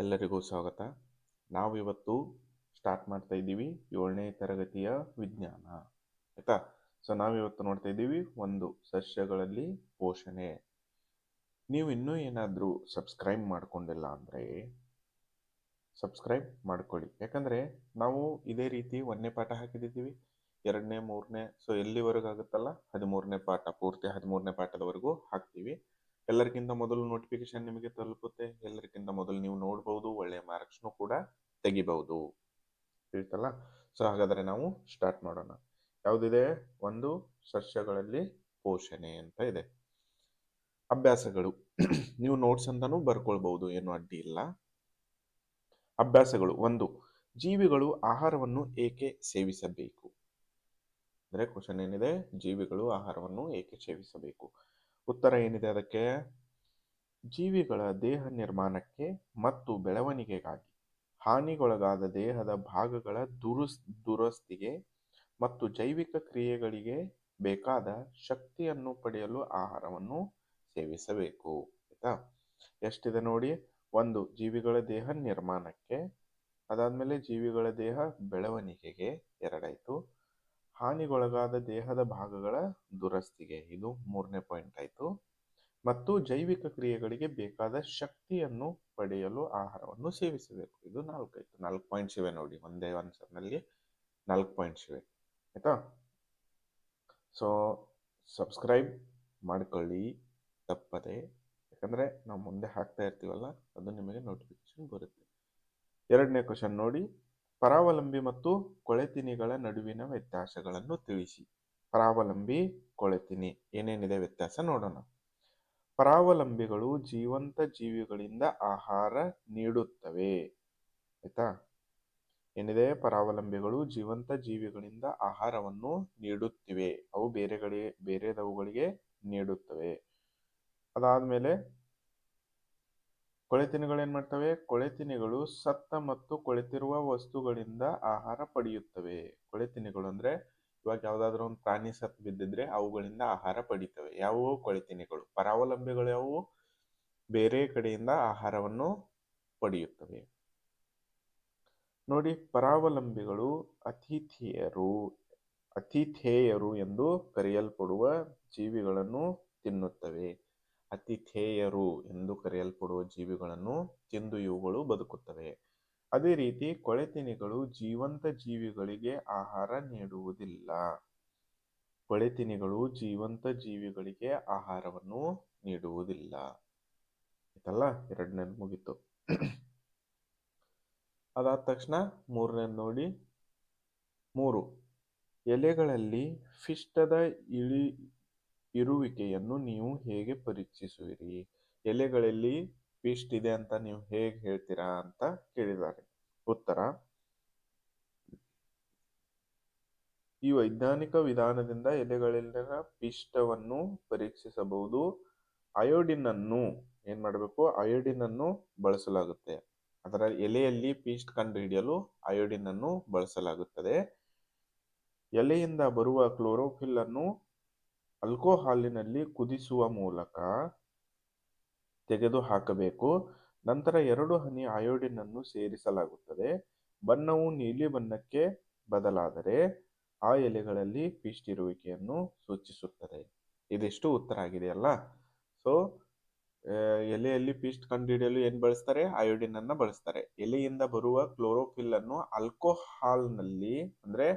ಎಲ್ಲರಿಗೂ ಸ್ವಾಗತ. ನಾವು ಇವತ್ತು ಸ್ಟಾರ್ಟ್ ಮಾಡ್ತಾ ಇದ್ದೀವಿ ಏಳನೇ ತರಗತಿಯ ವಿಜ್ಞಾನ, ಆಯ್ತಾ? ಸೊ ನಾವಿವತ್ತು ನೋಡ್ತಾ ಇದ್ದೀವಿ ಒಂದು ಸಸ್ಯಗಳಲ್ಲಿ ಪೋಷಣೆ. ನೀವು ಇನ್ನೂ ಏನಾದರೂ ಸಬ್ಸ್ಕ್ರೈಬ್ ಮಾಡ್ಕೊಂಡಿಲ್ಲ ಅಂದರೆ ಸಬ್ಸ್ಕ್ರೈಬ್ ಮಾಡ್ಕೊಳ್ಳಿ. ಯಾಕಂದರೆ ನಾವು ಇದೇ ರೀತಿ ಒಂದನೇ ಪಾಠ ಹಾಕಿದ್ದೀವಿ ಎರಡನೇ, ಮೂರನೇ ಸೊ ಎಲ್ಲಿವರೆಗೂ ಆಗುತ್ತಲ್ಲ? ಹದಿಮೂರನೇ ಪಾಠ, ಪೂರ್ತಿ ಹದಿಮೂರನೇ ಪಾಠದವರೆಗೂ ಹಾಕ್ತೀವಿ. ಎಲ್ಲರಿಗಿಂತ ಮೊದಲು ನೋಟಿಫಿಕೇಶನ್ ನಿಮಗೆ ತಲುಪುತ್ತೆ, ಎಲ್ಲರಿಗಿಂತ ಮೊದಲು ನೀವು ನೋಡಬಹುದು ಒಳ್ಳೆಯ ಮಾರ್ಕ್ಸ್ನು ಕೂಡ ತೆಗಿಬಹುದು ತಿಳಿತಲ್ಲ? ಸೊ ಹಾಗಾದರೆ ನಾವು ಸ್ಟಾರ್ಟ್ ಮಾಡೋಣ. ಯಾವುದಿದೆ? ಒಂದು ಸಸ್ಯಗಳಲ್ಲಿ ಪೋಷಣೆ ಅಂತ ಇದೆ. ಅಭ್ಯಾಸಗಳು. ನೀವು ನೋಟ್ಸ್ ಅಂತಾನೂ ಬರ್ಕೊಳ್ಬಹುದು ಏನು ಅಡ್ಡಿ ಇಲ್ಲ. ಅಭ್ಯಾಸಗಳು. ಒಂದು, ಜೀವಿಗಳು ಆಹಾರವನ್ನು ಏಕೆ ಸೇವಿಸಬೇಕು? ಅಂದ್ರೆ ಕ್ವಶನ್ ಏನಿದೆ? ಜೀವಿಗಳು ಆಹಾರವನ್ನು ಏಕೆ ಸೇವಿಸಬೇಕು? ಉತ್ತರ ಏನಿದೆ ಅದಕ್ಕೆ? ಜೀವಿಗಳ ದೇಹ ನಿರ್ಮಾಣಕ್ಕೆ ಮತ್ತು ಬೆಳವಣಿಗೆಗಾಗಿ. ಹಾನಿಗೊಳಗಾದ ದೇಹದ ಭಾಗಗಳ ದುರುಸ್, ದುರಸ್ತಿಗೆ ಮತ್ತು ಜೈವಿಕ ಕ್ರಿಯೆಗಳಿಗೆ ಬೇಕಾದ ಶಕ್ತಿಯನ್ನು ಪಡೆಯಲು ಆಹಾರವನ್ನು ಸೇವಿಸಬೇಕು. ಆಯ್ತಾ? ಎಷ್ಟಿದೆ ನೋಡಿ? ಒಂದು, ಜೀವಿಗಳ ದೇಹ ನಿರ್ಮಾಣಕ್ಕೆ, ಅದಾದ್ಮೇಲೆ ಜೀವಿಗಳ ದೇಹ ಬೆಳವಣಿಗೆಗೆ, ಎರಡಾಯ್ತು. ಹಾನಿಗೊಳಗಾದ ದೇಹದ ಭಾಗಗಳ ದುರಸ್ತಿಗೆ ಇದು ಮೂರನೇ ಪಾಯಿಂಟ್ ಆಯಿತು. ಮತ್ತು ಜೈವಿಕ ಕ್ರಿಯೆಗಳಿಗೆ ಬೇಕಾದ ಶಕ್ತಿಯನ್ನು ಪಡೆಯಲು ಆಹಾರವನ್ನು ಸೇವಿಸಬೇಕು. ಇದು ನಾಲ್ಕು ಆಯ್ತು. ನಾಲ್ಕು ಪಾಯಿಂಟ್ಸ್ ಇವೆ ನೋಡಿ. ಒಂದೇ ಆನ್ಸರ್ನಲ್ಲಿ ನಾಲ್ಕು ಪಾಯಿಂಟ್ಸ್ ಇವೆ ಆಯ್ತಾ? ಸೊ ಸಬ್ಸ್ಕ್ರೈಬ್ ಮಾಡ್ಕೊಳ್ಳಿ. ತಪ್ಪದೆ. ಯಾಕಂದರೆ ನಾವು ಮುಂದೆ ಹಾಕ್ತಾ ಇರ್ತೀವಲ್ಲ, ಅದು ನಿಮಗೆ ನೋಟಿಫಿಕೇಶನ್ ಬರುತ್ತೆ. ಎರಡನೇ ಕ್ವಶನ್ ನೋಡಿ. ಪರಾವಲಂಬಿ ಮತ್ತು ಕೊಳೆತಿನಿಗಳ ನಡುವಿನ ವ್ಯತ್ಯಾಸಗಳನ್ನು ತಿಳಿಸಿ. ಪರಾವಲಂಬಿ, ಕೊಳೆತಿನಿ ಏನೇನಿದೆ ವ್ಯತ್ಯಾಸ ನೋಡೋಣ. ಪರಾವಲಂಬಿಗಳು ಜೀವಂತ ಜೀವಿಗಳಿಂದ ಆಹಾರ ನೀಡುತ್ತವೆ. ಆಯ್ತಾ? ಏನಿದೆ? ಪರಾವಲಂಬಿಗಳು ಜೀವಂತ ಜೀವಿಗಳಿಂದ ಆಹಾರವನ್ನು ನೀಡುತ್ತಿವೆ. ಅವು ಬೇರೆ ಕಡೆ, ಬೇರೆದವುಗಳಿಗೆ ನೀಡುತ್ತವೆ. ಅದಾದ್ಮೇಲೆ ಕೊಳೆತಿನಿಗಳು ಏನ್ ಮಾಡ್ತವೆ? ಕೊಳೆತಿನಿಗಳು ಸತ್ತ ಮತ್ತು ಕೊಳೆತಿರುವ ವಸ್ತುಗಳಿಂದ ಆಹಾರ ಪಡೆಯುತ್ತವೆ. ಕೊಳೆತಿನಿಗಳು ಅಂದ್ರೆ ಇವಾಗ ಯಾವ್ದಾದ್ರು ಒಂದು ಪ್ರಾಣಿ ಸತ್ ಬಿದ್ದಿದ್ರೆ ಅವುಗಳಿಂದ ಆಹಾರ ಪಡಿತವೆ. ಯಾವುವು? ಕೊಳೆತಿನಿಗಳು. ಪರಾವಲಂಬಿಗಳು ಯಾವುವು? ಬೇರೆ ಕಡೆಯಿಂದ ಆಹಾರವನ್ನು ಪಡೆಯುತ್ತವೆ. ನೋಡಿ, ಪರಾವಲಂಬಿಗಳು ಅತಿಥಿಯರು, ಅತಿಥೇಯರು ಎಂದು ಕರೆಯಲ್ಪಡುವ ಜೀವಿಗಳನ್ನು ತಿನ್ನುತ್ತವೆ. ಅತಿಥೇಯರು ಎಂದು ಕರೆಯಲ್ಪಡುವ ಜೀವಿಗಳನ್ನು ತಿಂದು ಇವುಗಳು ಬದುಕುತ್ತವೆ. ಅದೇ ರೀತಿ ಕೊಳೆತಿನಿಗಳು ಜೀವಂತ ಜೀವಿಗಳಿಗೆ ಆಹಾರ ನೀಡುವುದಿಲ್ಲ. ಕೊಳೆತಿನಿಗಳು ಜೀವಂತ ಜೀವಿಗಳಿಗೆ ಆಹಾರವನ್ನು ನೀಡುವುದಿಲ್ಲ. ಆಯ್ತಲ್ಲ? ಎರಡನೇದು ಮುಗೀತು. ಅದಾದ ತಕ್ಷಣ ಮೂರನೇದು ನೋಡಿ. ಮೂರು. ಎಲೆಗಳಲ್ಲಿ ಪಿಷ್ಟದ ಇಳಿ ಇರುವಿಕೆಯನ್ನು ನೀವು ಹೇಗೆ ಪರೀಕ್ಷಿಸುವಿರಿ? ಎಲೆಗಳಲ್ಲಿ ಪಿಸ್ಟ್ ಇದೆ ಅಂತ ನೀವು ಹೇಗೆ ಹೇಳ್ತೀರಾ ಅಂತ ಕೇಳಿದ್ದಾರೆ. ಉತ್ತರ. ಈ ವೈಜ್ಞಾನಿಕ ವಿಧಾನದಿಂದ ಎಲೆಗಳಲ್ಲಿನ ಪಿಷ್ಟವನ್ನು ಪರೀಕ್ಷಿಸಬಹುದು. ಅಯೋಡಿನ್ ಅನ್ನು ಏನ್ ಮಾಡಬೇಕು? ಅಯೋಡಿನ್ ಅನ್ನು ಬಳಸಲಾಗುತ್ತೆ. ಅದರ ಎಲೆಯಲ್ಲಿ ಪೀಸ್ಟ್ ಕಂಡುಹಿಡಿಯಲು ಅಯೋಡಿನ್ ಅನ್ನು ಬಳಸಲಾಗುತ್ತದೆ. ಎಲೆಯಿಂದ ಬರುವ ಕ್ಲೋರೋಫಿಲ್ ಅನ್ನು ಆಲ್ಕೋಹಾಲಿನಲ್ಲಿ ಕುದಿಸುವ ಮೂಲಕ ತೆಗೆದು ಹಾಕಬೇಕು ನಂತರ ಎರಡು ಹನಿ ಅಯೋಡಿನ್ ಅನ್ನು ಸೇರಿಸಲಾಗುತ್ತದೆ. ಬಣ್ಣವು ನೀಲಿ ಬಣ್ಣಕ್ಕೆ ಬದಲಾದರೆ ಆ ಎಲೆಗಳಲ್ಲಿ ಪಿಷ್ಟಿರುವಿಕೆಯನ್ನು ಸೂಚಿಸುತ್ತದೆ. ಇದಿಷ್ಟು ಉತ್ತರ ಆಗಿದೆಯಲ್ಲ? ಸೊ ಎಲೆಯಲ್ಲಿ ಪಿಸ್ಟ್ ಕಂಡುಹಿಡಿಯಲು ಏನ್ ಬಳಸ್ತಾರೆ? ಅಯೋಡಿನ್ ಅನ್ನ ಬಳಸ್ತಾರೆ. ಎಲೆಯಿಂದ ಬರುವ ಕ್ಲೋರೋಫಿಲ್ ಅನ್ನು ಆಲ್ಕೋಹಾಲ್ನಲ್ಲಿ ಅಂದ್ರೆ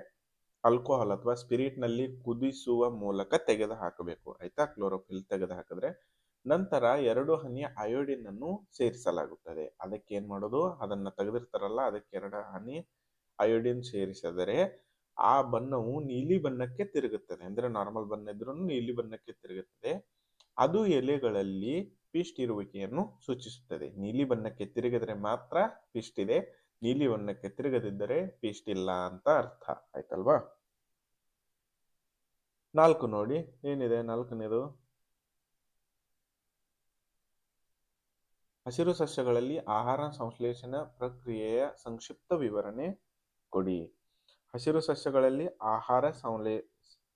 ಆಲ್ಕೋಹಾಲ್ ಅಥವಾ ಸ್ಪಿರಿಟ್ನಲ್ಲಿ ಕುದಿಸುವ ಮೂಲಕ ತೆಗೆದು ಹಾಕಬೇಕು ಆಯ್ತಾ? ಕ್ಲೋರೋಫಿಲ್ ತೆಗೆದು ಹಾಕಿದ್ರೆ ನಂತರ ಎರಡು ಹನಿ ಅಯೋಡಿನ್ ಅನ್ನು ಸೇರಿಸಲಾಗುತ್ತದೆ. ಅದಕ್ಕೆ ಏನ್ ಮಾಡೋದು? ಅದನ್ನ ತೆಗೆದಿರ್ತಾರಲ್ಲ, ಅದಕ್ಕೆ ಎರಡು ಹನಿ ಅಯೋಡಿನ್ ಸೇರಿಸಿದರೆ ಆ ಬಣ್ಣವು ನೀಲಿ ಬಣ್ಣಕ್ಕೆ ತಿರುಗುತ್ತದೆ. ಅಂದ್ರೆ ನಾರ್ಮಲ್ ಬಣ್ಣ ಇದ್ರೂ ನೀಲಿ ಬಣ್ಣಕ್ಕೆ ತಿರುಗುತ್ತದೆ. ಅದು ಎಲೆಗಳಲ್ಲಿ ಪಿಸ್ಟ್ ಇರುವಿಕೆಯನ್ನು ಸೂಚಿಸುತ್ತದೆ. ನೀಲಿ ಬಣ್ಣಕ್ಕೆ ತಿರುಗಿದ್ರೆ ಮಾತ್ರ ಪಿಸ್ಟ್ ಇದೆ. ನೀಲಿ ಬಣ್ಣಕ್ಕೆ ತಿರುಗದಿದ್ದರೆ ಪಿಸ್ಟ್ ಇಲ್ಲ ಅಂತ ಅರ್ಥ. ಆಯ್ತಲ್ವಾ? ನಾಲ್ಕು ನೋಡಿ, ಏನಿದೆ ನಾಲ್ಕನೇದು? ಹಸಿರು ಸಸ್ಯಗಳಲ್ಲಿ ಆಹಾರ ಸಂಶ್ಲೇಷಣಾ ಪ್ರಕ್ರಿಯೆಯ ಸಂಕ್ಷಿಪ್ತ ವಿವರಣೆ ಕೊಡಿ. ಹಸಿರು ಸಸ್ಯಗಳಲ್ಲಿ ಆಹಾರ ಸಂಲೇ,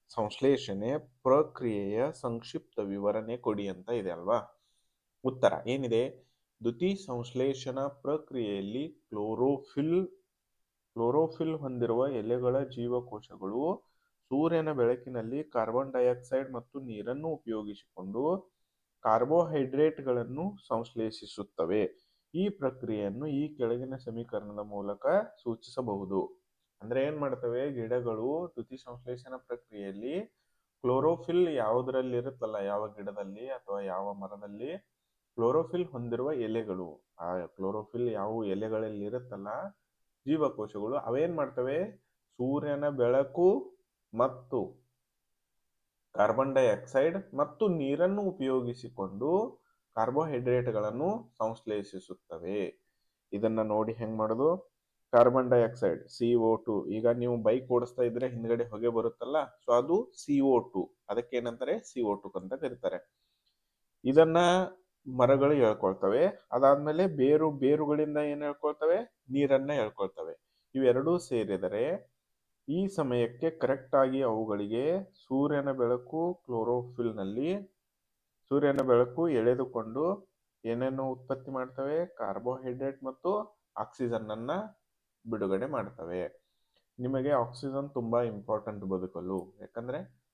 ಸಂಶ್ಲೇಷಣೆ ಪ್ರಕ್ರಿಯೆಯ ಸಂಕ್ಷಿಪ್ತ ವಿವರಣೆ ಕೊಡಿ ಅಂತ ಇದೆ ಅಲ್ವಾ? ಉತ್ತರ, ಏನಿದೆ? ದ್ಯುತಿ ಸಂಶ್ಲೇಷಣಾ ಪ್ರಕ್ರಿಯೆಯಲ್ಲಿ ಕ್ಲೋರೋಫಿಲ್ ಕ್ಲೋರೋಫಿಲ್ ಹೊಂದಿರುವ ಎಲೆಗಳ ಜೀವಕೋಶಗಳು ಸೂರ್ಯನ ಬೆಳಕಿನಲ್ಲಿ ಕಾರ್ಬನ್ ಡೈಆಕ್ಸೈಡ್ ಮತ್ತು ನೀರನ್ನು ಉಪಯೋಗಿಸಿಕೊಂಡು ಕಾರ್ಬೋಹೈಡ್ರೇಟ್ಗಳನ್ನು ಸಂಶ್ಲೇಷಿಸುತ್ತವೆ. ಈ ಪ್ರಕ್ರಿಯೆಯನ್ನು ಈ ಕೆಳಗಿನ ಸಮೀಕರಣದ ಮೂಲಕ ಸೂಚಿಸಬಹುದು. ಅಂದ್ರೆ ಏನ್ ಮಾಡ್ತವೆ? ಗಿಡಗಳು ದ್ಯುತಿ ಸಂಶ್ಲೇಷಣಾ ಪ್ರಕ್ರಿಯೆಯಲ್ಲಿ ಕ್ಲೋರೋಫಿಲ್ ಯಾವುದರಲ್ಲಿ ಇರುತ್ತಲ್ಲ? ಯಾವ ಗಿಡದಲ್ಲಿ ಅಥವಾ ಯಾವ ಮರದಲ್ಲಿ? ಕ್ಲೋರೋಫಿಲ್ ಹೊಂದಿರುವ ಎಲೆಗಳು. ಆ ಕ್ಲೋರೋಫಿಲ್ ಯಾವ ಎಲೆಗಳಲ್ಲಿ ಇರುತ್ತಲ್ಲ? ಜೀವಕೋಶಗಳು. ಅವೇನ್ ಮಾಡ್ತವೆ? ಸೂರ್ಯನ ಬೆಳಕು ಮತ್ತು ಕಾರ್ಬನ್ ಡೈಆಕ್ಸೈಡ್ ಮತ್ತು ನೀರನ್ನು ಉಪಯೋಗಿಸಿಕೊಂಡು ಕಾರ್ಬೋಹೈಡ್ರೇಟ್ಗಳನ್ನು ಸಂಶ್ಲೇಷಿಸುತ್ತವೆ. ಇದನ್ನ ನೋಡಿ ಹೆಂಗ್ ಮಾಡೋದು? Carbon dioxide C O two ಈಗ ನೀವು ಬೈಕ್ ಓಡಿಸ್ತಾ ಇದ್ರೆ ಹಿಂದ್ಗಡೆ ಹೊಗೆ ಬರುತ್ತಲ್ಲ ಸೊ ಅದು ಸಿ ಓ ಟು ಅದಕ್ಕೆ ಏನಂತಾರೆ ಸಿ ಓ ಟು ಅಂತ ಕರೀತಾರೆ. ಇದನ್ನ ಮರಗಳು ಹೇಳ್ಕೊಳ್ತವೆ. ಅದಾದ್ಮೇಲೆ ಬೇರು, ಬೇರುಗಳಿಂದ ಏನ್ ಹೇಳ್ಕೊಳ್ತವೆ? ನೀರನ್ನ ಹೇಳ್ಕೊಳ್ತವೆ. ಇವೆರಡೂ ಸೇರಿದರೆ ಈ ಸಮಯಕ್ಕೆ ಕರೆಕ್ಟ್ ಆಗಿ ಅವುಗಳಿಗೆ ಸೂರ್ಯನ ಬೆಳಕು ಕ್ಲೋರೋಫಿಲ್ನಲ್ಲಿ ಸೂರ್ಯನ ಬೆಳಕು ಎಳೆದುಕೊಂಡು ಏನೇನು ಉತ್ಪತ್ತಿ ಮಾಡ್ತವೆ? ಕಾರ್ಬೋಹೈಡ್ರೇಟ್ ಮತ್ತು ಆಕ್ಸಿಜನ್ ಅನ್ನ ಬಿಡುಗಡೆ ಮಾಡ್ತವೆ. ನಿಮಗೆ ಆಕ್ಸಿಜನ್ ತುಂಬಾ ಇಂಪಾರ್ಟೆಂಟ್ ಬದುಕಲು. ಯಾಕಂದ್ರೆ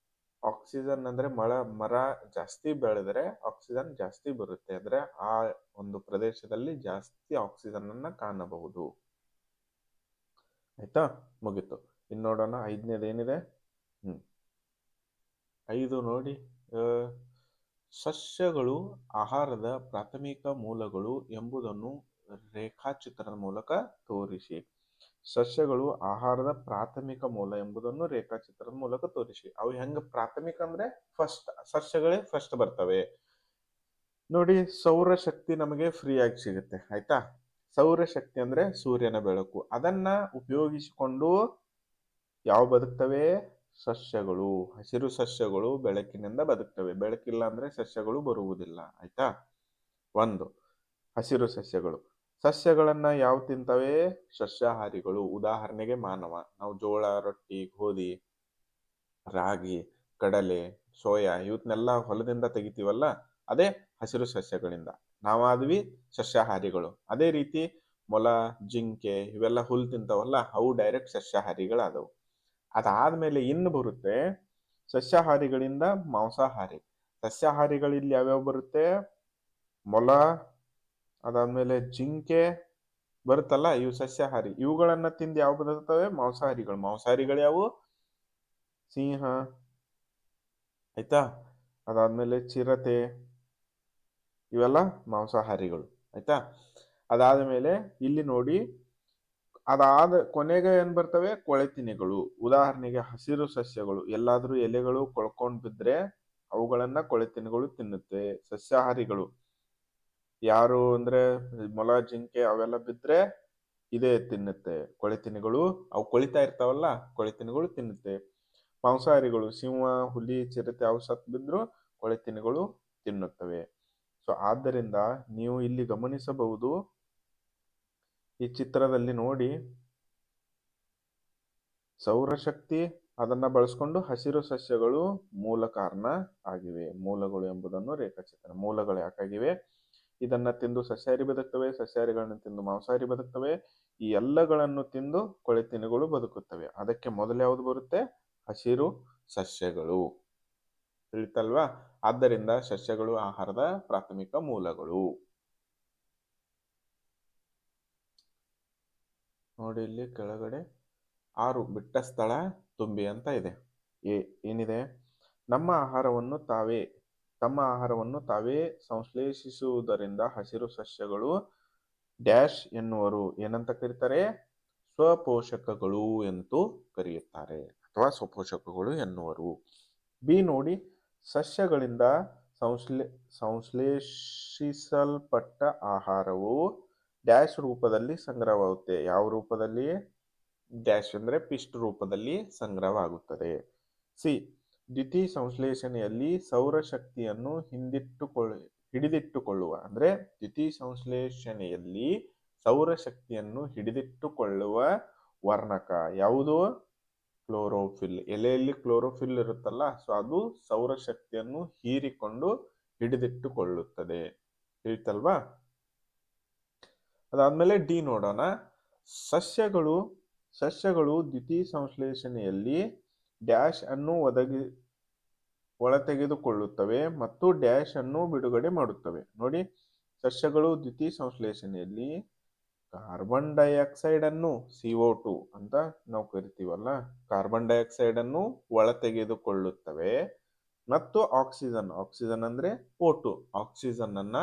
ಆಕ್ಸಿಜನ್ ಅಂದ್ರೆ ಮಳ, ಮರ ಜಾಸ್ತಿ ಬೆಳೆದರೆ ಆಕ್ಸಿಜನ್ ಜಾಸ್ತಿ ಬರುತ್ತೆ. ಅಂದ್ರೆ ಆ ಒಂದು ಪ್ರದೇಶದಲ್ಲಿ ಜಾಸ್ತಿ ಆಕ್ಸಿಜನ್ ಅನ್ನ ಕಾಣಬಹುದು. ಆಯ್ತಾ? ಮುಗೀತು. ಇನ್ನು ನೋಡೋಣ. ಐದನೇದು ಏನಿದೆ? ಹ್ಞೂ ಐದು ನೋಡಿ. ಸಸ್ಯಗಳು ಆಹಾರದ ಪ್ರಾಥಮಿಕ ಮೂಲಗಳು ಎಂಬುದನ್ನು ರೇಖಾಚಿತ್ರದ ಮೂಲಕ ತೋರಿಸಿ. ಸಸ್ಯಗಳು ಆಹಾರದ ಪ್ರಾಥಮಿಕ ಮೂಲ ಎಂಬುದನ್ನು ರೇಖಾಚಿತ್ರದ ಮೂಲಕ ತೋರಿಸಿ. ಅವು ಹೆಂಗ ಪ್ರಾಥಮಿಕ ಅಂದ್ರೆ ಫಸ್ಟ್, ಸಸ್ಯಗಳೇ ಫಸ್ಟ್ ಬರ್ತವೆ. ನೋಡಿ ಸೌರಶಕ್ತಿ ನಮಗೆ ಫ್ರೀಯಾಗಿ ಸಿಗುತ್ತೆ. ಆಯ್ತಾ? ಸೌರಶಕ್ತಿ ಅಂದ್ರೆ ಸೂರ್ಯನ ಬೆಳಕು. ಅದನ್ನ ಉಪಯೋಗಿಸಿಕೊಂಡು ಯಾವ ಬದುಕ್ತವೆ? ಸಸ್ಯಗಳು. ಹಸಿರು ಸಸ್ಯಗಳು ಬೆಳಕಿನಿಂದ ಬದುಕ್ತವೆ. ಬೆಳಕಿಲ್ಲ ಅಂದ್ರೆ ಸಸ್ಯಗಳು ಬರುವುದಿಲ್ಲ. ಆಯ್ತಾ? ಒಂದು, ಹಸಿರು ಸಸ್ಯಗಳು. ಸಸ್ಯಗಳನ್ನ ಯಾವ ತಿಂತವೆ? ಸಸ್ಯಾಹಾರಿಗಳು. ಉದಾಹರಣೆಗೆ ಮಾನವ. ನಾವು ಜೋಳ, ರೊಟ್ಟಿ, ಗೋಧಿ, ರಾಗಿ, ಕಡಲೆ, ಸೋಯಾ ಇವತ್ನೆಲ್ಲ ಹೊಲದಿಂದ ತೆಗಿತೀವಲ್ಲ? ಅದೇ ಹಸಿರು ಸಸ್ಯಗಳಿಂದ. ನಾವಾದ್ವಿ ಸಸ್ಯಾಹಾರಿಗಳು. ಅದೇ ರೀತಿ ಮೊಲ, ಜಿಂಕೆ ಇವೆಲ್ಲ ಹುಲ್ ತಿಂತಾವಲ್ಲ? ಅವು ಡೈರೆಕ್ಟ್ ಸಸ್ಯಾಹಾರಿಗಳಾದವು. ಅದಾದ್ಮೇಲೆ ಇನ್ನು ಬರುತ್ತೆ ಸಸ್ಯಾಹಾರಿಗಳಿಂದ ಮಾಂಸಾಹಾರಿ. ಸಸ್ಯಾಹಾರಿಗಳಲ್ಲಿ ಯಾವ್ಯಾವ ಬರುತ್ತೆ? ಮೊಲ, ಅದಾದ್ಮೇಲೆ ಜಿಂಕೆ ಬರುತ್ತಲ್ಲ, ಇವು ಸಸ್ಯಾಹಾರಿ. ಇವುಗಳನ್ನ ತಿಂದು ಯಾವ ಬರುತ್ತವೆ ಮಾಂಸಾಹಾರಿಗಳು. ಮಾಂಸಾಹಾರಿಗಳು ಯಾವು ಸಿಂಹ, ಆಯ್ತಾ? ಅದಾದ್ಮೇಲೆ ಚಿರತೆ, ಇವೆಲ್ಲ ಮಾಂಸಾಹಾರಿಗಳು, ಆಯ್ತಾ? ಅದಾದ ಮೇಲೆ ಇಲ್ಲಿ ನೋಡಿ ಅದಾದ ಕೊನೆಗೆ ಏನ್ ಬರ್ತವೆ? ಕೊಳೆತಿನಿಗಳು. ಉದಾಹರಣೆಗೆ ಹಸಿರು ಸಸ್ಯಗಳು. ಎಲ್ಲಾದ್ರೂ ಎಲೆಗಳು ಕೊಳ್ಕೊಂಡ್ ಬಿದ್ರೆ ಅವುಗಳನ್ನ ಕೊಳೆತಿನಿಗಳು ತಿನ್ನುತ್ತೆ. ಸಸ್ಯಾಹಾರಿಗಳು. ಯಾರು ಅಂದ್ರೆ ಮೊಲ, ಜಿಂಕೆ ಅವೆಲ್ಲ ಬಿದ್ರೆ ಇದೇ ತಿನ್ನುತ್ತೆ. ಕೊಳೆತಿನಿಗಳು. ಅವು ಕೊಳಿತಾ ಇರ್ತಾವಲ್ಲ, ಕೊಳೆತಿನಿಗಳು ತಿನ್ನುತ್ತೆ. ಮಾಂಸಾಹಾರಿಗಳು. ಸಿಂಹ, ಹುಲಿ, ಚಿರತೆ ಅವು ಸತ್ ಬಿದ್ರು ಕೊಳೆತಿನಿಗಳು ತಿನ್ನುತ್ತವೆ. ಸೊ ಆದ್ದರಿಂದ ನೀವು ಇಲ್ಲಿ ಗಮನಿಸಬಹುದು ಈ ಚಿತ್ರದಲ್ಲಿ ನೋಡಿ. ಸೌರಶಕ್ತಿ ಅದನ್ನ ಬಳಸ್ಕೊಂಡು ಹಸಿರು ಸಸ್ಯಗಳು ಮೂಲ ಕಾರಣ ಆಗಿವೆ. ಮೂಲಗಳು ಎಂಬುದನ್ನು ರೇಖಾಚಿತ್ರ, ಮೂಲಗಳು ಯಾಕಾಗಿವೆ? ಇದನ್ನ ತಿಂದು ಸಸ್ಯಾಹಾರಿ ಬದುಕ್ತವೆ, ಸಸ್ಯಾಹಾರಿಗಳನ್ನು ತಿಂದು ಮಾಂಸಾಹಾರಿ ಬದುಕ್ತವೆ, ಈ ಎಲ್ಲಗಳನ್ನು ತಿಂದು ಕೊಳೆತಿನಗಳು ಬದುಕುತ್ತವೆ. ಅದಕ್ಕೆ ಮೊದಲು ಯಾವುದು ಬರುತ್ತೆ? ಹಸಿರು ಸಸ್ಯಗಳು. ತಿಳಿತಲ್ವಾ? ಆದ್ದರಿಂದ ಸಸ್ಯಗಳು ಆಹಾರದ ಪ್ರಾಥಮಿಕ ಮೂಲಗಳು. ನೋಡಿ ಇಲ್ಲಿ ಕೆಳಗಡೆ ಆರು ಬಿಟ್ಟ ಸ್ಥಳ ತುಂಬಿ ಅಂತ ಇದೆ. ಏ, ಏನಿದೆ? ನಮ್ಮ ಆಹಾರವನ್ನು ತಾವೇ, ತಮ್ಮ ಆಹಾರವನ್ನು ತಾವೇ ಸಂಶ್ಲೇಷಿಸುವುದರಿಂದ ಹಸಿರು ಸಸ್ಯಗಳು ಡ್ಯಾಶ್ ಎನ್ನುವರು. ಏನಂತ ಕರೀತಾರೆ? ಸ್ವಪೋಷಕಗಳು ಎಂದು ಕರೆಯುತ್ತಾರೆ. ಅಥವಾ ಸ್ವಪೋಷಕಗಳು ಎನ್ನುವರು. ಬಿ ನೋಡಿ, ಸಸ್ಯಗಳಿಂದ ಸಂಶ್ಲೇ, ಸಂಶ್ಲೇಷಿಸಲ್ಪಟ್ಟ ಆಹಾರವು ಡ್ಯಾಶ್ ರೂಪದಲ್ಲಿ ಸಂಗ್ರಹವಾಗುತ್ತೆ. ಯಾವ ರೂಪದಲ್ಲಿ ಡ್ಯಾಶ್ ಅಂದರೆ ಪಿಸ್ಟ್ ರೂಪದಲ್ಲಿ ಸಂಗ್ರಹವಾಗುತ್ತದೆ. ಸಿ ದ್ಯುತಿ ಸಂಶ್ಲೇಷಣೆಯಲ್ಲಿ ಸೌರಶಕ್ತಿಯನ್ನು ಹಿಂದಿಟ್ಟುಕೊಳ್ಳ, ಹಿಡಿದಿಟ್ಟುಕೊಳ್ಳುವ, ಅಂದರೆ ದ್ಯುತಿ ಸಂಶ್ಲೇಷಣೆಯಲ್ಲಿ ಸೌರಶಕ್ತಿಯನ್ನು ಹಿಡಿದಿಟ್ಟುಕೊಳ್ಳುವ ವರ್ಣಕ ಯಾವುದು? ಕ್ಲೋರೋಫಿಲ್. ಎಲೆಯಲ್ಲಿ ಕ್ಲೋರೋಫಿಲ್ ಇರುತ್ತಲ್ಲ, ಸೊ ಅದು ಸೌರಶಕ್ತಿಯನ್ನು ಹೀರಿಕೊಂಡು ಹಿಡಿದಿಟ್ಟುಕೊಳ್ಳುತ್ತದೆ. ತಿಳಿತಲ್ವಾ? ಅದಾದ್ಮೇಲೆ ಡಿ ನೋಡೋಣ. ಸಸ್ಯಗಳು ಸಸ್ಯಗಳು ದ್ವಿತೀಯ ಸಂಶ್ಲೇಷಣೆಯಲ್ಲಿ ಡ್ಯಾಶ್ ಅನ್ನು ಒದಗಿ, ಒಳತೆಗೆದುಕೊಳ್ಳುತ್ತವೆ ಮತ್ತು ಡ್ಯಾಶ್ ಅನ್ನು ಬಿಡುಗಡೆ ಮಾಡುತ್ತವೆ. ನೋಡಿ, ಸಸ್ಯಗಳು ದ್ವಿತೀಯ ಸಂಶ್ಲೇಷಣೆಯಲ್ಲಿ ಕಾರ್ಬನ್ ಡೈಆಕ್ಸೈಡ್ ಅನ್ನು ಸಿಒ ಟು ಅಂತ ನಾವು ಕರಿತೀವಲ್ಲ, ಕಾರ್ಬನ್ ಡೈಆಕ್ಸೈಡ್ ಅನ್ನು ಒಳ ತೆಗೆದುಕೊಳ್ಳುತ್ತವೆ ಮತ್ತು ಆಕ್ಸಿಜನ್ ಆಕ್ಸಿಜನ್ ಅಂದ್ರೆ ಓಟು ಆಕ್ಸಿಜನ್ ಅನ್ನ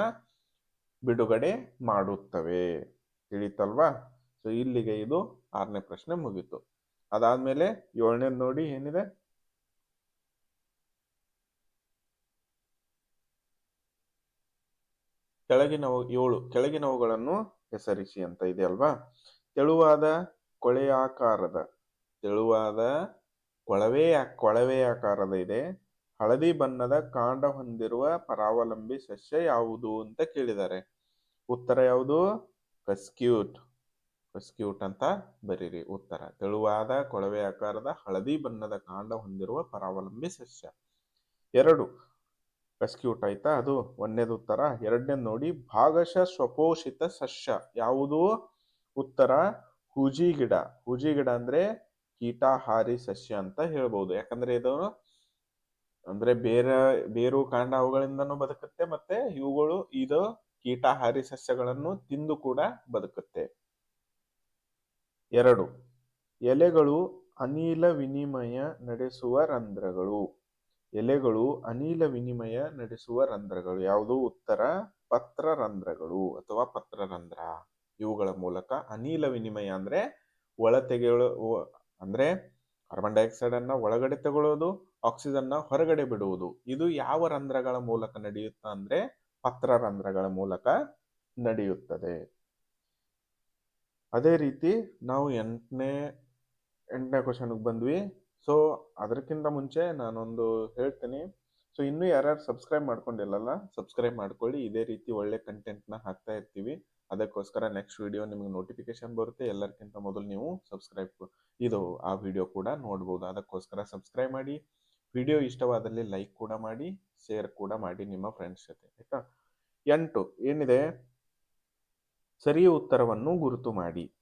ಬಿಡುಗಡೆ ಮಾಡುತ್ತವೆ. ತಿಳಿತಲ್ವಾ? ಸೊ ಇಲ್ಲಿಗೆ ಇದು ಆರನೇ ಪ್ರಶ್ನೆ ಮುಗಿತು. ಅದಾದ್ಮೇಲೆ ಏಳನೇ ನೋಡಿ ಏನಿದೆ? ಕೆಳಗಿನವು ಏಳು ಕೆಳಗಿನವುಗಳನ್ನು ಹೆಸರಿಸಿ ಅಂತ ಇದೆ ಅಲ್ವಾ? ತೆಳುವಾದ ಕೊಳೆಯಾಕಾರದ, ತೆಳುವಾದ ಕೊಳವೆಯ, ಕೊಳವೆಯಾಕಾರದ ಇದೆ. ಹಳದಿ ಬಣ್ಣದ ಕಾಂಡ ಹೊಂದಿರುವ ಪರಾವಲಂಬಿ ಸಸ್ಯ ಯಾವುದು ಅಂತ ಕೇಳಿದ್ದಾರೆ. ಉತ್ತರ ಯಾವುದು? ಕಸ್ಕ್ಯೂಟ್. ಕಸ್ಕ್ಯೂಟ್ ಅಂತ ಬರೀರಿ ಉತ್ತರ. ತೆಳುವಾದ ಕೊಳವೆ ಆಕಾರದ ಹಳದಿ ಬಣ್ಣದ ಕಾಂಡ ಹೊಂದಿರುವ ಪರಾವಲಂಬಿ ಸಸ್ಯ. ಎರಡು. ಕಸ್ಕ್ಯೂಟ್ ಆಯ್ತಾ? ಅದು ಒಂದನೇದು ಉತ್ತರ. ಎರಡನೇದು ನೋಡಿ ಭಾಗಶಃ ಸ್ವಪೋಷಿತ ಸಸ್ಯ ಯಾವುದು? ಉತ್ತರ ಹೂಜಿ ಗಿಡ ಹೂಜಿ ಗಿಡ ಅಂದ್ರೆ ಕೀಟಾಹಾರಿ ಸಸ್ಯ ಅಂತ ಹೇಳ್ಬೋದು. ಯಾಕಂದ್ರೆ ಇದು ಅಂದ್ರೆ ಬೇರೆ, ಬೇರು, ಕಾಂಡ ಅವುಗಳಿಂದನೂ ಬದುಕುತ್ತೆ ಮತ್ತೆ ಇವುಗಳು ಇದು ಕೀಟಾಹಾರಿ ಸಸ್ಯಗಳನ್ನು ತಿಂದು ಕೂಡ ಬದುಕುತ್ತೆ. ಎರಡು, ಎಲೆಗಳು ಅನಿಲ ವಿನಿಮಯ ನಡೆಸುವ ರಂಧ್ರಗಳು. ಎಲೆಗಳು ಅನಿಲ ವಿನಿಮಯ ನಡೆಸುವ ರಂಧ್ರಗಳು. ಯಾವುದು? ಉತ್ತರ, ಪತ್ರ ರಂಧ್ರಗಳು ಅಥವಾ ಪತ್ರ ರಂಧ್ರ. ಇವುಗಳ ಮೂಲಕ ಅನಿಲ ವಿನಿಮಯ ಅಂದ್ರೆ ಒಳ ತೆಗೆಯಲು, ಅಂದ್ರೆ ಕಾರ್ಬನ್ ಡೈಆಕ್ಸೈಡ್ ಅನ್ನ ಒಳಗಡೆ ತಗೊಳ್ಳೋದು ಆಕ್ಸಿಜನ್ನ ಹೊರಗಡೆ ಬಿಡುವುದು. ಇದು ಯಾವ ರಂಧ್ರಗಳ ಮೂಲಕ ನಡೆಯುತ್ತಾ ಅಂದ್ರೆ ಪತ್ರ ರಂಧ್ರಗಳ ಮೂಲಕ ನಡೆಯುತ್ತದೆ. ಅದೇ ರೀತಿ ನಾವು ಎಂಟನೇ ಎಂಟನೇ ಕ್ವಶನ್ಗೆ ಬಂದ್ವಿ. ಸೊ ಅದಕ್ಕಿಂತ ಮುಂಚೆ ನಾನೊಂದು ಹೇಳ್ತೀನಿ. ಸೊ ಇನ್ನೂ ಯಾರ್ಯಾರು ಸಬ್ಸ್ಕ್ರೈಬ್ ಮಾಡ್ಕೊಂಡಿಲ್ಲಲ್ಲ ಸಬ್ಸ್ಕ್ರೈಬ್ ಮಾಡ್ಕೊಳ್ಳಿ. ಇದೇ ರೀತಿ ಒಳ್ಳೆ ಕಂಟೆಂಟ್ನ ಹಾಕ್ತಾ ಇರ್ತೀವಿ. ಅದಕ್ಕೋಸ್ಕರ ನೆಕ್ಸ್ಟ್ ವಿಡಿಯೋ ನಿಮಗೆ ನೋಟಿಫಿಕೇಶನ್ ಬರುತ್ತೆ. ಎಲ್ಲರಿಗಿಂತ ಮೊದಲು ನೀವು ಸಬ್ಸ್ಕ್ರೈಬ್ ಇದು, ಆ ವಿಡಿಯೋ ಕೂಡ ನೋಡ್ಬೋದು. ಅದಕ್ಕೋಸ್ಕರ ಸಬ್ಸ್ಕ್ರೈಬ್ ಮಾಡಿ. ವಿಡಿಯೋ ಇಷ್ಟವಾದಲ್ಲಿ ಲೈಕ್ ಕೂಡ ಮಾಡಿ ಶೇರ್ ಕೂಡ ಮಾಡಿ ನಿಮ್ಮ ಫ್ರೆಂಡ್ಸ್ ಜೊತೆ, ಆಯ್ತಾ? ಎಂಟು, ಏನಿದೆ? ಸರಿ ಉತ್ತರವನ್ನು ಗುರುತು ಮಾಡಿ.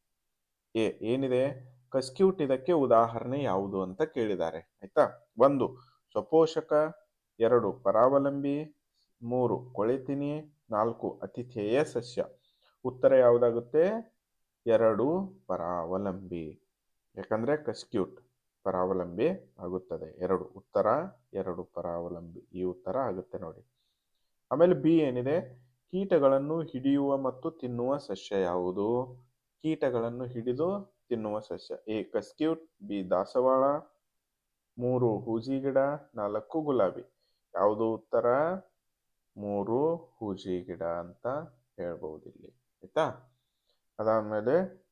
ಎ, ಏನಿದೆ? ಕಸ್ಕ್ಯೂಟ್ ಇದಕ್ಕೆ ಉದಾಹರಣೆ ಯಾವುದು ಅಂತ ಕೇಳಿದ್ದಾರೆ, ಆಯ್ತಾ? ಒಂದು, ಸ್ವಪೋಷಕ. ಎರಡು, ಪರಾವಲಂಬಿ. ಮೂರು, ಕೊಳೆತಿನಿ. ನಾಲ್ಕು, ಅತಿಥೇಯ ಸಸ್ಯ. ಉತ್ತರ ಯಾವುದಾಗುತ್ತೆ? ಎರಡು, ಪರಾವಲಂಬಿ. ಯಾಕಂದ್ರೆ ಕಸ್ಕ್ಯೂಟ್. ಪರಾವಲಂಬಿ ಆಗುತ್ತದೆ. ಎರಡು ಉತ್ತರ, ಎರಡು ಪರಾವಲಂಬಿ. ಈ ಉತ್ತರ ಆಗುತ್ತೆ ನೋಡಿ. ಆಮೇಲೆ ಬಿ ಏನಿದೆ? ಕೀಟಗಳನ್ನು ಹಿಡಿಯುವ ಮತ್ತು ತಿನ್ನುವ ಸಸ್ಯ ಯಾವುದು? ಕೀಟಗಳನ್ನು ಹಿಡಿದು ತಿನ್ನುವ ಸಸ್ಯ. ಎ, ಕಸ್ಕ್ಯೂಟ್, ಬಿ, ದಾಸವಾಳ, ಮೂರು ಹೂಜಿ ಗಿಡ ನಾಲ್ಕು, ಗುಲಾಬಿ. ಯಾವುದು ಉತ್ತರ? ಮೂರು ಹೂಜಿ ಗಿಡ ಅಂತ ಹೇಳ್ಬಹುದು ಇಲ್ಲಿ ಆಯ್ತಾ? ಅದಾದ್ಮೇಲೆ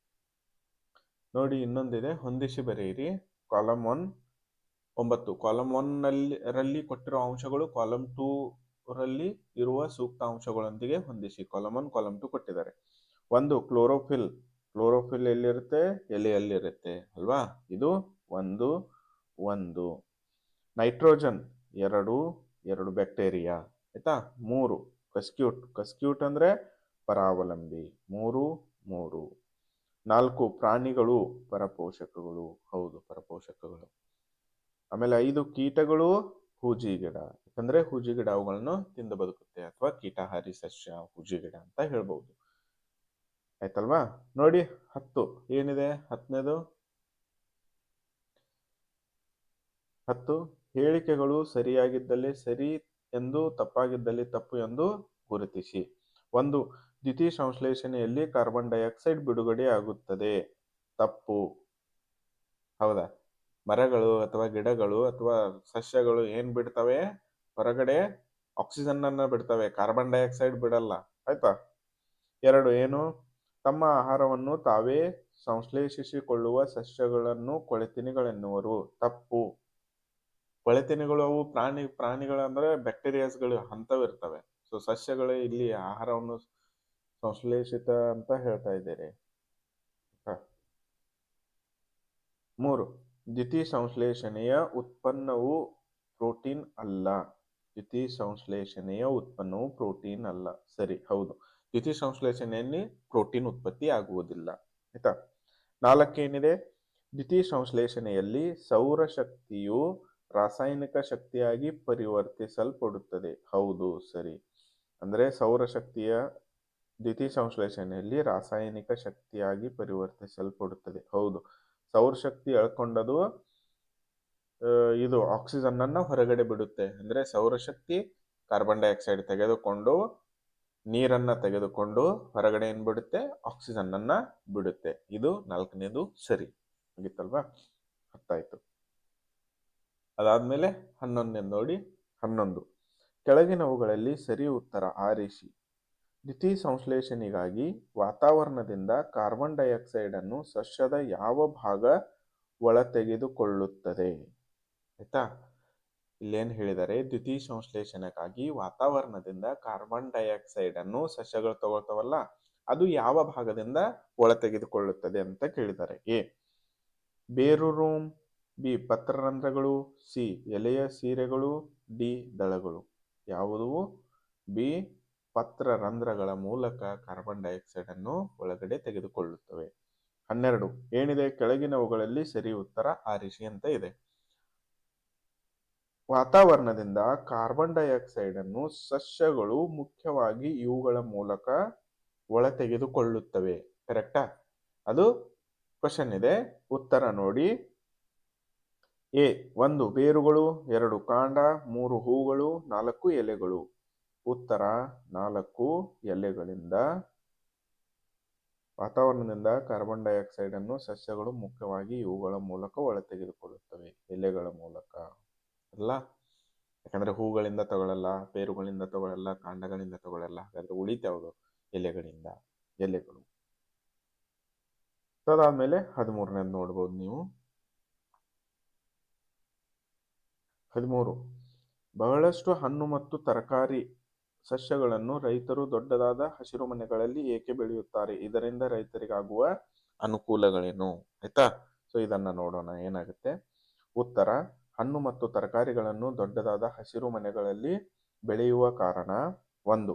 ನೋಡಿ ಇನ್ನೊಂದಿದೆ. ಹೊಂದಿಸಿ ಬರೆಯಿರಿ. ಕಾಲಮ್ ಒನ್ ಒಂಬತ್ತು. ಕಾಲಮ್ ಒನ್ನಲ್ಲಿ, ರಲ್ಲಿ ಕೊಟ್ಟಿರೋ ಅಂಶಗಳು ಕಾಲಮ್ ಟೂ ರಲ್ಲಿ ಇರುವ ಸೂಕ್ತ ಅಂಶಗಳೊಂದಿಗೆ ಹೊಂದಿಸಿ. ಕಾಲಮ್ ಒನ್ ಕಾಲಮ್ ಟು ಕೊಟ್ಟಿದ್ದಾರೆ. ಒಂದು ಕ್ಲೋರೋಫಿಲ್ ಕ್ಲೋರೋಫಿಲ್ ಎಲ್ಲಿರುತ್ತೆ? ಎಲೆಯಲ್ಲಿರುತ್ತೆ. ಅಲ್ವಾ? ಇದು ಒಂದು ಒಂದು. ನೈಟ್ರೋಜನ್ ಎರಡು ಎರಡು ಬ್ಯಾಕ್ಟೀರಿಯಾ ಆಯ್ತಾ? ಮೂರು. ಕಸ್ಕ್ಯೂಟ್ ಕಸ್ಕ್ಯೂಟ್ ಅಂದ್ರೆ ಪರಾವಲಂಬಿ. ಮೂರು ಮೂರು. ನಾಲ್ಕು ಪ್ರಾಣಿಗಳು ಪರಪೋಷಕಗಳು. ಹೌದು, ಪರಪೋಷಕಗಳು. ಆಮೇಲೆ ಐದು ಕೀಟಗಳು ಹೂಜಿ ಗಿಡ ಯಾಕಂದ್ರೆ ಹೂಜಿ ಗಿಡ ಅವುಗಳನ್ನು ತಿಂದು ಬದುಕುತ್ತೆ ಅಥವಾ ಕೀಟಹಾರಿ ಸಸ್ಯ ಹೂಜಿ ಗಿಡ ಅಂತ ಹೇಳ್ಬಹುದು ಆಯ್ತಲ್ವಾ? ನೋಡಿ, ಹತ್ತು. ಏನಿದೆ ಹತ್ತನೇದು? ಹತ್ತು. ಹೇಳಿಕೆಗಳು ಸರಿಯಾಗಿದ್ದಲ್ಲಿ ಸರಿ ಎಂದು ತಪ್ಪಾಗಿದ್ದಲ್ಲಿ ತಪ್ಪು ಎಂದು ಗುರುತಿಸಿ. ಒಂದು ದ್ವಿತೀಯ ಸಂಶ್ಲೇಷಣೆಯಲ್ಲಿ ಕಾರ್ಬನ್ ಡೈಆಕ್ಸೈಡ್ ಬಿಡುಗಡೆ ಆಗುತ್ತದೆ. ತಪ್ಪು. ಹೌದಾ? ಮರಗಳು ಅಥವಾ ಗಿಡಗಳು ಅಥವಾ ಸಸ್ಯಗಳು ಏನ್ ಬಿಡ್ತವೆ? ಹೊರಗಡೆ ಆಕ್ಸಿಜನ್ ಅನ್ನ ಬಿಡ್ತವೆ. ಕಾರ್ಬನ್ ಡೈಆಕ್ಸೈಡ್ ಬಿಡಲ್ಲ. ಆಯ್ತಾ? ಎರಡು ಏನು? ತಮ್ಮ ಆಹಾರವನ್ನು ತಾವೇ ಸಂಶ್ಲೇಷಿಸಿಕೊಳ್ಳುವ ಸಸ್ಯಗಳನ್ನು ಕೊಳೆತಿನಿಗಳೆನ್ನುವರು. ತಪ್ಪು. ಕೊಳೆತಿನಿಗಳು ಅವು ಪ್ರಾಣಿ, ಪ್ರಾಣಿಗಳಂದ್ರೆ ಬ್ಯಾಕ್ಟೀರಿಯಾಸ್ಗಳು ಹಂತವಿರ್ತವೆ. ಇರ್ತವೆ ಸೊ ಸಸ್ಯಗಳು ಇಲ್ಲಿ ಆಹಾರವನ್ನು ಸಂಶ್ಲೇಷಿತ ಅಂತ ಹೇಳ್ತಾ ಇದ್ದೀರಿ ಮೂರು ದ್ವಿತೀಯ ಸಂಶ್ಲೇಷಣೆಯ ಉತ್ಪನ್ನವು ಪ್ರೋಟೀನ್ ಅಲ್ಲ. ದ್ವಿತೀಯ ಸಂಶ್ಲೇಷಣೆಯ ಉತ್ಪನ್ನವು ಪ್ರೋಟೀನ್ ಅಲ್ಲ. ಸರಿ, ಹೌದು. ದ್ವಿತೀಯ ಸಂಶ್ಲೇಷಣೆಯಲ್ಲಿ ಪ್ರೋಟೀನ್ ಉತ್ಪತ್ತಿ ಆಗುವುದಿಲ್ಲ. ಆಯ್ತಾ? ನಾಲ್ಕೇನಿದೆ ದ್ವಿತೀಯ ಸಂಶ್ಲೇಷಣೆಯಲ್ಲಿ ಸೌರಶಕ್ತಿಯು ರಾಸಾಯನಿಕ ಶಕ್ತಿಯಾಗಿ ಪರಿವರ್ತಿಸಲ್ಪಡುತ್ತದೆ. ಹೌದು, ಸರಿ. ಅಂದರೆ ಸೌರಶಕ್ತಿಯ ದ್ವಿತೀಯ ಸಂಶ್ಲೇಷಣೆಯಲ್ಲಿ ರಾಸಾಯನಿಕ ಶಕ್ತಿಯಾಗಿ ಪರಿವರ್ತಿಸಲ್ಪಡುತ್ತದೆ. ಹೌದು ಸೌರಶಕ್ತಿ ಎಳ್ಕೊಂಡದು ಇದು ಆಕ್ಸಿಜನ್ ಅನ್ನ ಹೊರಗಡೆ ಬಿಡುತ್ತೆ. ಅಂದ್ರೆ ಸೌರಶಕ್ತಿ ಕಾರ್ಬನ್ ಡೈಆಕ್ಸೈಡ್ ತೆಗೆದುಕೊಂಡು, ನೀರನ್ನ ತೆಗೆದುಕೊಂಡು ಹೊರಗಡೆ ಏನ್ ಬಿಡುತ್ತೆ? ಆಕ್ಸಿಜನ್ ಅನ್ನ ಬಿಡುತ್ತೆ. ಇದು ನಾಲ್ಕನೇದು ಸರಿ. ಆಗಿತ್ತಲ್ವಾ ಹತ್ತಾಯ್ತು ಅದಾದ್ಮೇಲೆ ಹನ್ನೊಂದನೇ ನೋಡಿ, ಹನ್ನೊಂದು. ಕೆಳಗಿನವುಗಳಲ್ಲಿ ಸರಿ ಉತ್ತರ ಆರಿಸಿ ದ್ವಿತೀಯ ಸಂಶ್ಲೇಷಣೆಗಾಗಿ ವಾತಾವರಣದಿಂದ ಕಾರ್ಬನ್ ಡೈಆಕ್ಸೈಡ್ ಅನ್ನು ಸಸ್ಯದ ಯಾವ ಭಾಗ ಒಳತೆಗೆದುಕೊಳ್ಳುತ್ತದೆ? ಆಯ್ತಾ? ಇಲ್ಲೇನು ಹೇಳಿದರೆ ದ್ಯುತಿ ಸಂಶ್ಲೇಷಣೆಗಾಗಿ ವಾತಾವರಣದಿಂದ ಕಾರ್ಬನ್ ಡೈಆಕ್ಸೈಡ್ ಅನ್ನು ಸಸ್ಯಗಳು ತಗೊಳ್ತಾವಲ್ಲ, ಅದು ಯಾವ ಭಾಗದಿಂದ ಒಳ ತೆಗೆದುಕೊಳ್ಳುತ್ತದೆ ಅಂತ ಕೇಳಿದ್ದಾರೆ ಎ, ಬೇರು ರೂಮ್, ಬಿ, ಪತ್ರರಂಧ್ರಗಳು, ಸಿ, ಎಲೆಯ ಸೀರೆಗಳು, ಡಿ, ದಳಗಳು. ಯಾವುದು ಬಿ ಪತ್ರರಂಧ್ರಗಳ ಮೂಲಕ ಕಾರ್ಬನ್ ಡೈಆಕ್ಸೈಡ್ ಅನ್ನು ಒಳಗಡೆ ತೆಗೆದುಕೊಳ್ಳುತ್ತವೆ. ಹನ್ನೆರಡು, ಏನಿದೆ? ಕೆಳಗಿನವುಗಳಲ್ಲಿ ಸರಿ ಉತ್ತರ ಆರಿಸಿ ಅಂತ ಇದೆ. ವಾತಾವರಣದಿಂದ ಕಾರ್ಬನ್ ಡೈಆಕ್ಸೈಡ್ ಅನ್ನು ಸಸ್ಯಗಳು ಮುಖ್ಯವಾಗಿ ಇವುಗಳ ಮೂಲಕ ಒಳ ತೆಗೆದುಕೊಳ್ಳುತ್ತವೆ ಕರೆಕ್ಟಾ? ಅದು ಕ್ವಶನ್ ಇದೆ. ಉತ್ತರ ನೋಡಿ. ಎ, ಒಂದು ಬೇರುಗಳು, ಎರಡು ಕಾಂಡ, ಮೂರು ಹೂಗಳು, ನಾಲ್ಕು ಎಲೆಗಳು. ಉತ್ತರ ನಾಲ್ಕು ಎಲೆಗಳಿಂದ ವಾತಾವರಣದಿಂದ ಕಾರ್ಬನ್ ಡೈಆಕ್ಸೈಡ್ ಅನ್ನು ಸಸ್ಯಗಳು ಮುಖ್ಯವಾಗಿ ಇವುಗಳ ಮೂಲಕ ಒಳತೆಗೆದುಕೊಳ್ಳುತ್ತವೆ. ಎಲೆಗಳ ಮೂಲಕ ಅಲ್ಲ? ಯಾಕಂದ್ರೆ ಹೂಗಳಿಂದ ತಗೊಳ್ಳಲ್ಲ ಬೇರುಗಳಿಂದ ತಗೊಳ್ಳಲ್ಲ ಕಾಂಡಗಳಿಂದ ತಗೊಳ್ಳಲ್ಲ ಹಾಗಾದ್ರೆ ಉಳಿತಾವುದು ಎಲೆಗಳಿಂದ, ಎಲೆಗಳು. ಅದಾದ್ಮೇಲೆ ಹದಿಮೂರನೇದು ನೋಡ್ಬೋದು ನೀವು. ಹದಿಮೂರು. ಬಹಳಷ್ಟು ಹಣ್ಣು ಮತ್ತು ತರಕಾರಿ ಸಸ್ಯಗಳನ್ನು ರೈತರು ದೊಡ್ಡದಾದ ಹಸಿರು ಮನೆಗಳಲ್ಲಿ ಏಕೆ ಬೆಳೆಯುತ್ತಾರೆ? ಇದರಿಂದ ರೈತರಿಗಾಗುವ ಅನುಕೂಲಗಳೇನು? ಆಯ್ತಾ? ಸೊ ಇದನ್ನ ನೋಡೋಣ. ಏನಾಗುತ್ತೆ? ಉತ್ತರ, ಹಣ್ಣು ಮತ್ತು ತರಕಾರಿಗಳನ್ನು ದೊಡ್ಡದಾದ ಹಸಿರು ಮನೆಗಳಲ್ಲಿ ಬೆಳೆಯುವ ಕಾರಣ ಒಂದು,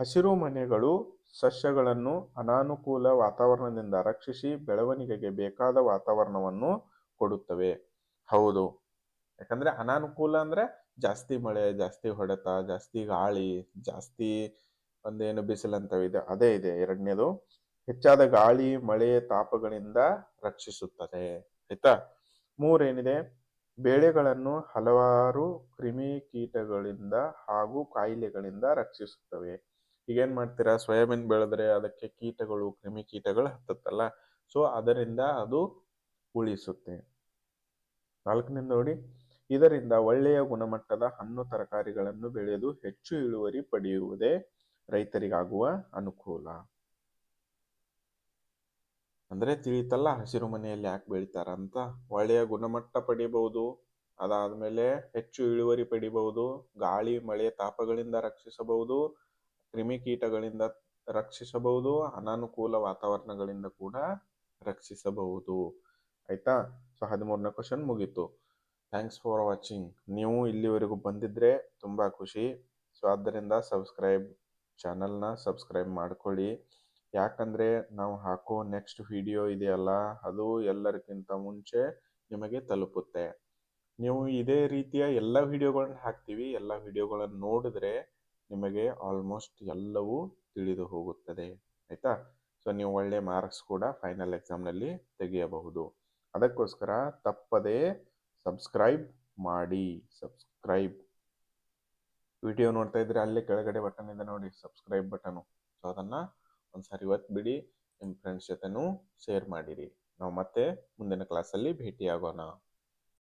ಹಸಿರು ಮನೆಗಳು ಸಸ್ಯಗಳನ್ನು ಅನಾನುಕೂಲ ವಾತಾವರಣದಿಂದ ರಕ್ಷಿಸಿ ಬೆಳವಣಿಗೆಗೆ ಬೇಕಾದ ವಾತಾವರಣವನ್ನು ಕೊಡುತ್ತವೆ. ಹೌದು. ಯಾಕಂದ್ರೆ ಅನಾನುಕೂಲ ಅಂದ್ರೆ ಜಾಸ್ತಿ ಮಳೆ, ಜಾಸ್ತಿ ಹೊಡೆತ, ಜಾಸ್ತಿ ಗಾಳಿ, ಜಾಸ್ತಿ ಒಂದೇನು ಇದೆ, ಅದೇ ಇದೆ. ಎರಡನೇದು, ಹೆಚ್ಚಾದ ಗಾಳಿ, ಮಳೆ ತಾಪಗಳಿಂದ ರಕ್ಷಿಸುತ್ತದೆ. ಆಯ್ತಾ? ಮೂರೇನಿದೆ? ಬೇಳೆಗಳನ್ನು ಹಲವಾರು ಕ್ರಿಮಿ ಕೀಟಗಳಿಂದ ಹಾಗೂ ಕಾಯಿಲೆಗಳಿಂದ ರಕ್ಷಿಸುತ್ತವೆ. ಈಗೇನ್ ಮಾಡ್ತೀರಾ? ಸೋಯಾಬೀನ್ ಬೆಳೆದ್ರೆ ಅದಕ್ಕೆ ಕೀಟಗಳು, ಕ್ರಿಮಿ ಕೀಟಗಳು ಹತ್ತತ್ತಲ್ಲ? ಸೊ, ಅದರಿಂದ ಅದು ಉಳಿಸುತ್ತೆ. ನಾಲ್ಕನೇ ನೋಡಿ. ಇದರಿಂದ ಒಳ್ಳೆಯ ಗುಣಮಟ್ಟದ ಹಣ್ಣು ತರಕಾರಿಗಳನ್ನು ಬೆಳೆದು ಹೆಚ್ಚು ಇಳುವರಿ ಪಡೆಯುವುದೇ ರೈತರಿಗಾಗುವ ಅನುಕೂಲ. ಅಂದ್ರೆ ತಿಳಿತಲ್ಲ ಹಸಿರು ಮನೆಯಲ್ಲಿ ಯಾಕೆ ಬೆಳಿತಾರ ಅಂತ? ಒಳ್ಳೆಯ ಗುಣಮಟ್ಟ ಪಡಿಬಹುದು, ಅದಾದ್ಮೇಲೆ ಹೆಚ್ಚು ಇಳುವರಿ ಪಡಿಬಹುದು, ಗಾಳಿ, ಮಳೆ ತಾಪಗಳಿಂದ ರಕ್ಷಿಸಬಹುದು, ಕ್ರಿಮಿಕೀಟಗಳಿಂದ ರಕ್ಷಿಸಬಹುದು, ಅನಾನುಕೂಲ ವಾತಾವರಣಗಳಿಂದ ಕೂಡ ರಕ್ಷಿಸಬಹುದು. ಆಯ್ತಾ? ಸೊ ಹದಿಮೂರನೇ ಕ್ವಶನ್ ಮುಗೀತು. ಥ್ಯಾಂಕ್ಸ್ ಫಾರ್ ವಾಚಿಂಗ್ ನೀವು ಇಲ್ಲಿವರೆಗೂ ಬಂದಿದ್ದರೆ ತುಂಬ ಖುಷಿ. ಸೊ ಆದ್ದರಿಂದ ಸಬ್ಸ್ಕ್ರೈಬ್ ಚಾನಲ್ನ ಸಬ್ಸ್ಕ್ರೈಬ್ ಮಾಡ್ಕೊಳ್ಳಿ. ಯಾಕಂದರೆ ನಾವು ಹಾಕೋ ನೆಕ್ಸ್ಟ್ ವಿಡಿಯೋ ಇದೆಯಲ್ಲ, ಅದು ಎಲ್ಲರಿಗಿಂತ ಮುಂಚೆ ನಿಮಗೆ ತಲುಪುತ್ತೆ. ನೀವು ಇದೇ ರೀತಿಯ ಎಲ್ಲ ವಿಡಿಯೋಗಳನ್ನ ಹಾಕ್ತೀವಿ, ಎಲ್ಲ ವಿಡಿಯೋಗಳನ್ನು ನೋಡಿದ್ರೆ ನಿಮಗೆ ಆಲ್ಮೋಸ್ಟ್ ಎಲ್ಲವೂ ತಿಳಿದು ಹೋಗುತ್ತದೆ. ಆಯಿತಾ? ಸೊ ನೀವು ಒಳ್ಳೆ ಮಾರ್ಕ್ಸ್ ಕೂಡ ಫೈನಲ್ ಎಕ್ಸಾಮ್ನಲ್ಲಿ ತೆಗೆಯಬಹುದು. ಅದಕ್ಕೋಸ್ಕರ ತಪ್ಪದೇ ಸಬ್ಸ್ಕ್ರೈಬ್ ಮಾಡಿ, ಸಬ್ಸ್ಕ್ರೈಬ್. ವಿಡಿಯೋ ನೋಡ್ತಾ ಇದ್ರೆ ಅಲ್ಲೇ ಕೆಳಗಡೆ ಬಟನ್ ಇದೆ ನೋಡಿ, ಸಬ್ಸ್ಕ್ರೈಬ್ ಬಟನು ಸೊ ಅದನ್ನ ಒಂದ್ಸಾರಿ ಬಿಡಿ ನಿಮ್ಮ ಫ್ರೆಂಡ್ಸ್ ಜೊತೆನೂ ಶೇರ್ ಮಾಡಿರಿ. ನಾವು ಮತ್ತೆ ಮುಂದಿನ ಕ್ಲಾಸಲ್ಲಿ ಭೇಟಿಯಾಗೋಣ.